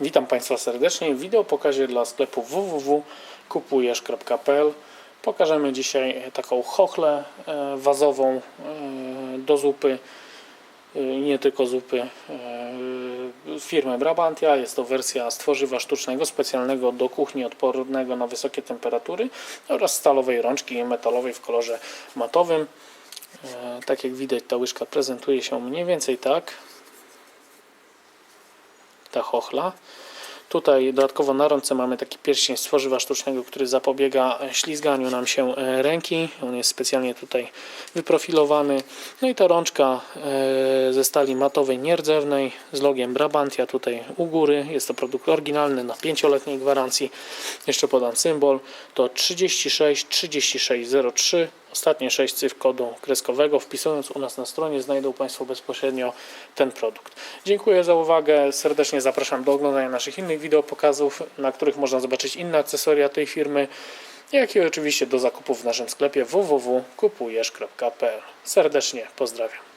Witam Państwa serdecznie w wideo pokazie dla sklepu www.kupujesz.pl Pokażemy dzisiaj taką chochlę e, wazową e, do zupy e, nie tylko zupy e, firmy Brabantia. Jest to wersja z tworzywa sztucznego specjalnego do kuchni odpornego na wysokie temperatury oraz stalowej rączki metalowej w kolorze matowym. E, Tak jak widać ta łyżka prezentuje się mniej więcej tak ta chochla. Tutaj dodatkowo na rące mamy taki pierścień z tworzywa sztucznego, który zapobiega ślizganiu nam się e, ręki. On jest specjalnie tutaj wyprofilowany. No i ta rączka e, ze stali matowej nierdzewnej z logiem Brabantia tutaj u góry. Jest to produkt oryginalny na 5-letniej gwarancji. Jeszcze podam symbol. To 36 3603 Ostatnie 6 cyfr kodu kreskowego. Wpisując u nas na stronie znajdą Państwo bezpośrednio ten produkt. Dziękuję za uwagę. Serdecznie zapraszam do oglądania naszych innych wideo pokazów, na których można zobaczyć inne akcesoria tej firmy, jak i oczywiście do zakupów w naszym sklepie www.kupujesz.pl. Serdecznie pozdrawiam.